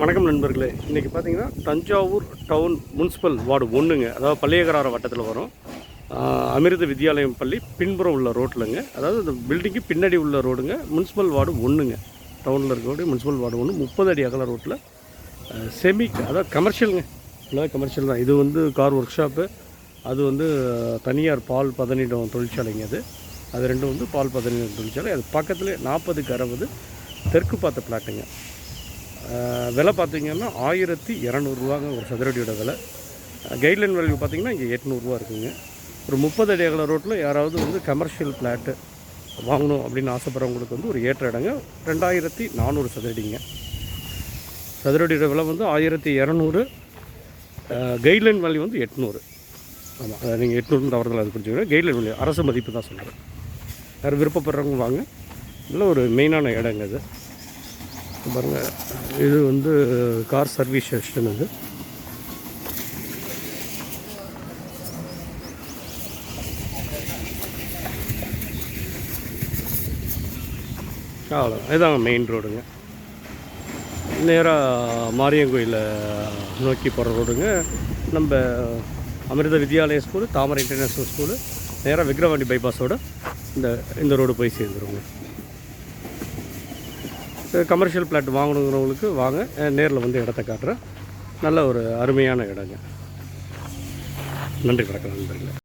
வணக்கம் நண்பர்களே. இன்றைக்கி பார்த்தீங்கன்னா தஞ்சாவூர் டவுன் முனிசிபல் வார்டு ஒன்றுங்க அதாவது பள்ளியகரார வட்டத்தில் வரும். அமிர்த வித்யாலயம் பள்ளி பின்புறம் உள்ள ரோட்டில்ங்க அதாவது இந்த பில்டிங்க்கு பின்னாடி உள்ள ரோடுங்க. முனிசிபல் வார்டு ஒன்றுங்க டவுனில் இருக்கக்கூடிய முனிசிபல் வார்டு ஒன்று முப்பது அடி அகல ரோட்டில் செமி அதாவது கமர்ஷியலுங்க ஃபுல்லாக கமர்ஷியல் தான். இது வந்து கார் ஒர்க் ஷாப்பு அது வந்து தனியார் பால் பதனிடம் தொழிற்சாலைங்க அது. அது ரெண்டும் வந்து பால் பதனிடம் தொழிற்சாலை. அது பக்கத்துலேயே நாற்பதுக்கு அறுபது தெற்கு பார்த்த பிளாட்டுங்க விலை பார்த்திங்கன்னா ஆயிரத்தி இரநூறுவாங்க ஒரு சதுரடியோட விலை. கைட்லைன் வேல்யூ பார்த்தீங்கன்னா இங்கே எட்நூறுரூவா இருக்குங்க. ஒரு முப்பது அடி அகல ரோட்டில் யாராவது வந்து கமர்ஷியல் பிளாட்டு வாங்கணும் அப்படின்னு ஆசைப்பட்றவங்களுக்கு வந்து ஒரு ஏற்ற இடங்க ரெண்டாயிரத்தி நானூறு சதுரடிங்க. சதுரடியோட விலை வந்து ஆயிரத்தி இரநூறு கைட்லைன் வேல்யூ வந்து எட்நூறு. ஆமாம் அதை நீங்கள் எட்நூறு தவறுதல் அது புரிஞ்சுக்கணும் கைட்லைன் வேல்யூ அரசு மதிப்பு தான் சொல்கிறேன் யார் விருப்பப்படுறவங்க வாங்க. நல்ல ஒரு மெயினான இடங்க இது. பாருங்கள் பாருங்க. இது வந்து கார் சர்வீஸ் ஸ்டேஷன் இது. அவ்வளோ இதுதாங்க மெயின் ரோடுங்க நேராக மாரியங்கோயிலை நோக்கி போகிற ரோடுங்க நம்ம Amrita Vidyalaya school Thamarai international school நேராக விக்ரவாண்டி பைபாஸோட இந்த இந்த ரோடு போய் சேர்ந்துருங்க கமர்ஷியல் பிளாட் வாங்கணுங்கிறவங்களுக்கு வாங்க. நேரில் வந்து இடத்த காட்டுறேன். நல்ல ஒரு அருமையான இடங்க. நன்றி வணக்கம் நண்பர்களே.